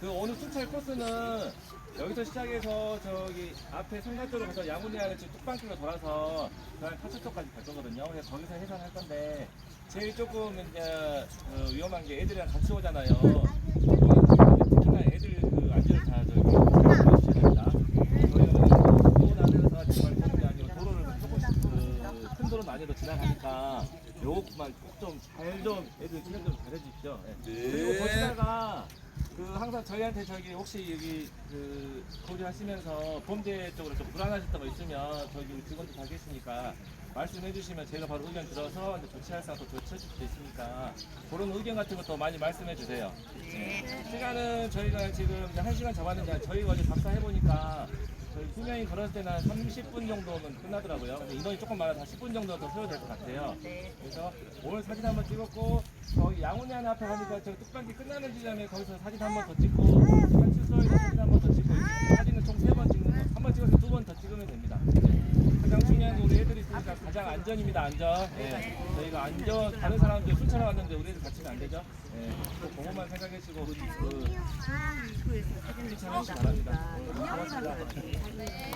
그 오늘 순찰 코스는 여기서 시작해서 저기 앞에 상가 쪽으로 가서 양훈이하는 지금 뚝방길로 돌아서 그냥 타초 쪽까지 갈 거거든요. 그래서 거기서 해산할 건데 제일 조금 이제 그 위험한 게 애들이랑 같이 오잖아요. 특히나 애들 그 안전을 다 저기 지켜주셔야 됩니다. 저희가 도로 안에서 정말 게 아니고 도로를 조금씩 그큰 도로 안에도 지나가니까 요것만 좀잘좀 애들 체력 좀 잘해주십시오. 예. 그리고 보시다가 그 항상 저희한테 저기 혹시 여기 그 거주하시면서 범죄 쪽으로 좀 불안하셨던 거 있으면 저기 우리 직원들 다 계시니까 말씀해 주시면 저희가 바로 의견 들어서 이제 조치할 사항도 조치해 줄 수 있으니까 그런 의견 같은 것도 많이 말씀해 주세요. 네. 시간은 저희가 지금 이제 한 시간 잡았는데 저희가 어제 답사해 보니까 저희 수명이 걸었을 때는 한 30분 정도면 끝나더라고요. 근데 인원이 조금 많아서 한 10분 정도 더 세워야 될것 같아요. 그래서 오늘 사진 한번 찍었고 저기 양훈이 하나 앞에 가니까 저 뚝방기 끝나는 지점에 거기서 사진 한번 더 찍고 한출소에서 사진 한 번 더 찍고 사진은 총 세 번 찍는 거. 한 번 찍어서 두 번 더 찍으면 됩니다. 가장 중요한 건 우리 애들이 있으니까 가장 안전입니다. 안전. 예. 저희가 안전 다른 사람들 순찰해 왔는데 우리 애들 다치면 안 되죠. 예. 꼭 그것만 생각하시고 그, 그 입구에서 사진을 추천하시기 바랍니다. 고맙습니다.